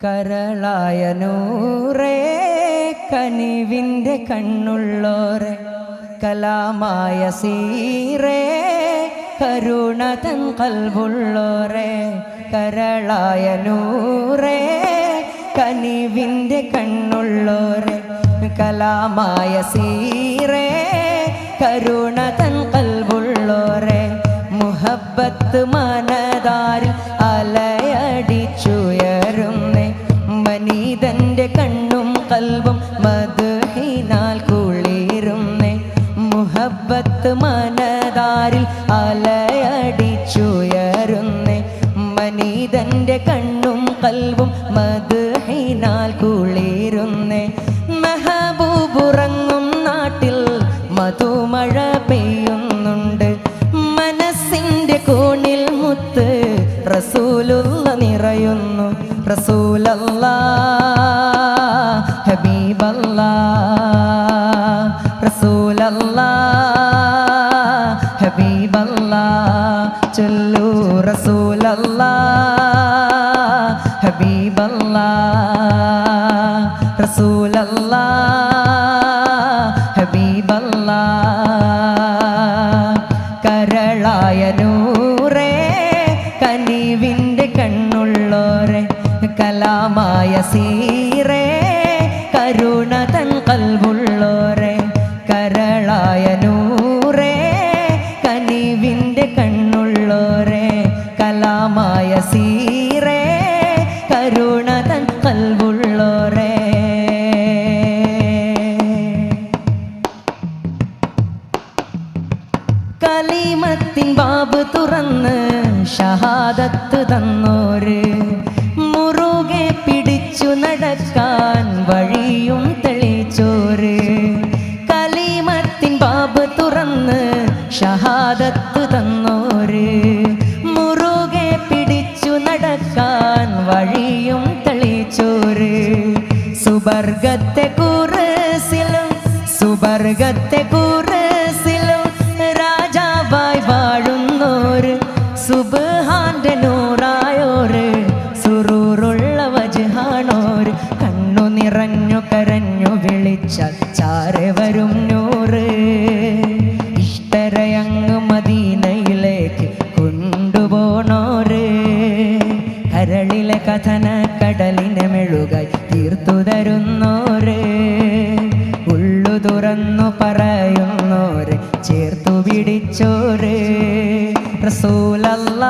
കരളായ നൂറേ കനിവിന്റെ കണ്ണുള്ളോരെ കലാമായ സീറേ കരുണതൻ കൽവുള്ളോരെ കരളായ നൂറേ കനിവിന്റെ കണ്ണുള്ളോരെ കലാമായ സീറേ കരുണതൻ കൽവുള്ളോരെ മുഹബത്ത് മനതാരിൽ അലയടിച്ചുയരുന്നേ. മനീതന്റെ കണ്ണും കൽവും മധുഹിനാൽ കുളിരുന്നേ. മുഹബത്ത് മനതാരിൽ അലയടിച്ചുയരുന്നേ. മനീതന്റെ കണ്ണും കൽവും മധുഹിനാൽ കുളിരുന്നേ. റസൂലുള്ള നിറയുന്നു. റസൂലല്ല ഹബീബല്ല റസൂലല്ല ഹബീബല്ല. ചൊല്ലു റസൂലല്ല ഹബീബല്ല റസൂലല്ല. കണ്ണുള്ളോരെ കലാമായ സീറേ കരുണ തൻ കൽവുള്ളോരെ കരളായ നൂറേ കനിവിന്റെ കണ്ണുള്ളോരെ കലാമായ സീറേ കരുണ തൻ കൽവുള്ളോരെ. കലിമത്തിൻ ബാബ് തുറന്ന് ഷഹാദത്ത് തന്നോര് நான் வழி കരളിലെ കഥന കടലിനെ മെഴുകായി തീർത്തു തരുന്നോര്. ഉള്ളു തുറന്നു പറയുന്നോര് ചേർത്തു പിടിച്ചോര്. റസൂലല്ല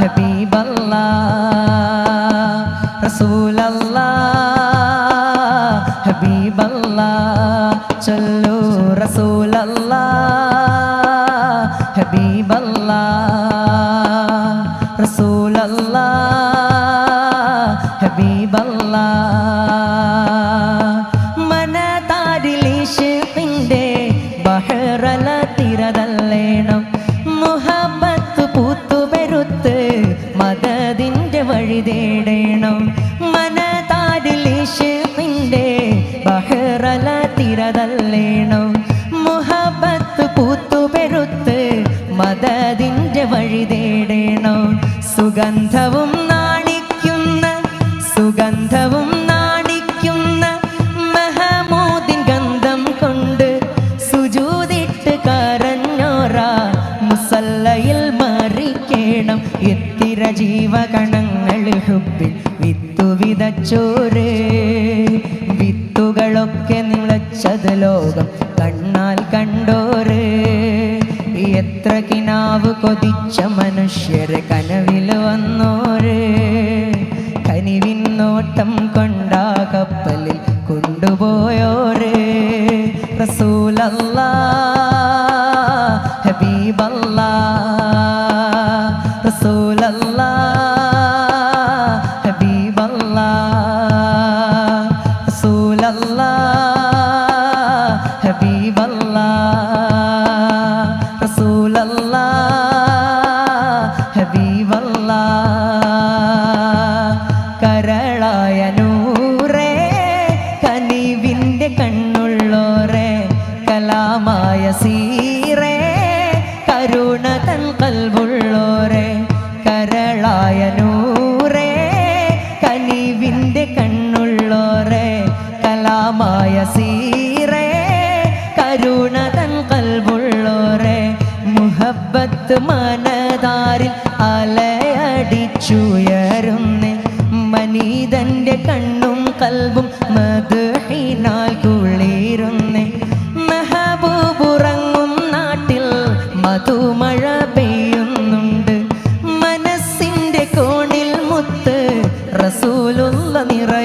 ഹബീബല്ല റസൂലല്ല. റസൂലല്ല ഹബീബല്ലാ. മനതാരിലിഷിന്റെ ബഹറല തിരതല്ലേണം. മുഹബത്ത് പൂത്തുപെരുത്ത് മദതിന്റെ വഴി തേടേണം. മനതാരിലിഷിന്റെ ബഹറല തിരതല്ലേണം. മുഹബത്ത് പൂത്തുപെരുത്ത് മദതിന്റെ വഴി തേടേണം സുഗന്ധവും നാണിക്കുന്ന സുഗന്ധവും നാണിക്കുന്ന മഹമൂദിൻ ഗന്ധം കൊണ്ട് സുജൂതിട്ട് കരഞ്ഞോറ മുസല്ലയിൽ മറിക്കേണം എത്തിര ജീവകണങ്ങൾ ഹുബിൽ വിത്തു വിതച്ചോര് വിത്തുകളൊക്കെ നിളച്ചത് ലോകം കൊതിച്ച മനുഷ്യരെ കനവിൽ വന്നോര്. ഹക്ക് മനതാരിൽ അലയടിച്ചുയരുന്നേ. മനീതന്റെ കണ്ണും കൽബും മധുഹിനാൽ കുളിരുന്നേ. മെഹബൂബുറങ്ങും നാട്ടിൽ മധുമഴ പെയ്യുന്നുണ്ട്. മനസ്സിന്റെ കോണിൽ മുത്ത് റസൂലുള്ള നിറയുന്നു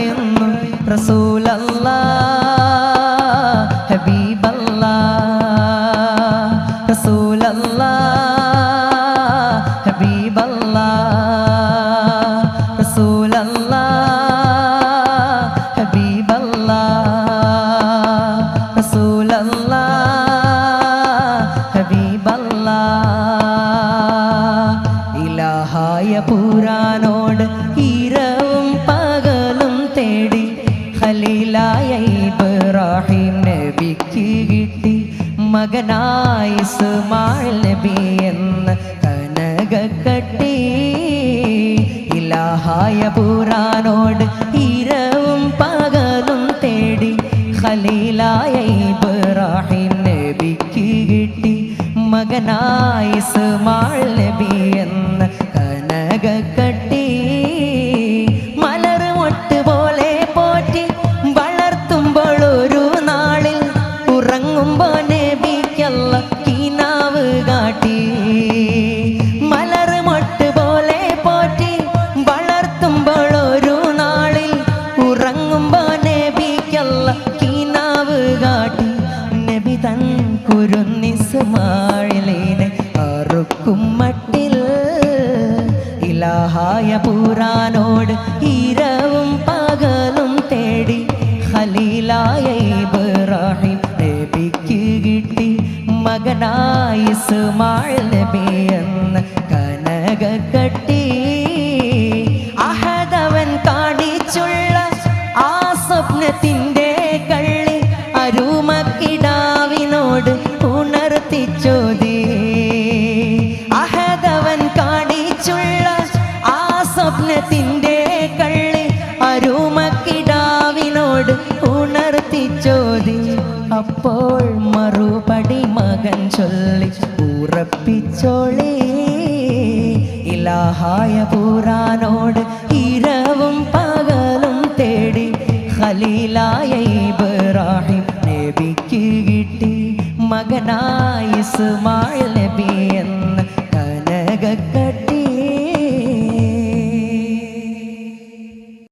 പുരാനോട് ഇരവും പകലും തേടി ഖലീലായ ഇബ്രാഹിം നബിക്ക് കിട്ടി മകനായി ഇസ്മായിൽ നബി ഇലാഹായ പുരാനോട് ഇരവും പകലും തേടി ഖലീലായ ഇബ്രാഹിം നബിക്ക് കിട്ടി മകനായി ഇസ്മായിൽ ഇരവും പകലും തേടി ഖലീലായ ഇബ്രാഹിം നബിക്ക് കിട്ടി മകനായി ഇസ്മായിൽ നബി കള്ളി ഉണർത്തി ചോദി. അപ്പോൾ മറുപടി മകൻ ചൊല്ലി ഉറപ്പിച്ചോളേ. ഇലാഹായ പൂരാനോട് ഇരവും പകലും തേടി ഖലീലായ ഇബ്രാഹിം നബിക്ക് കിട്ടി മകനായി ഇസ്മായിൽ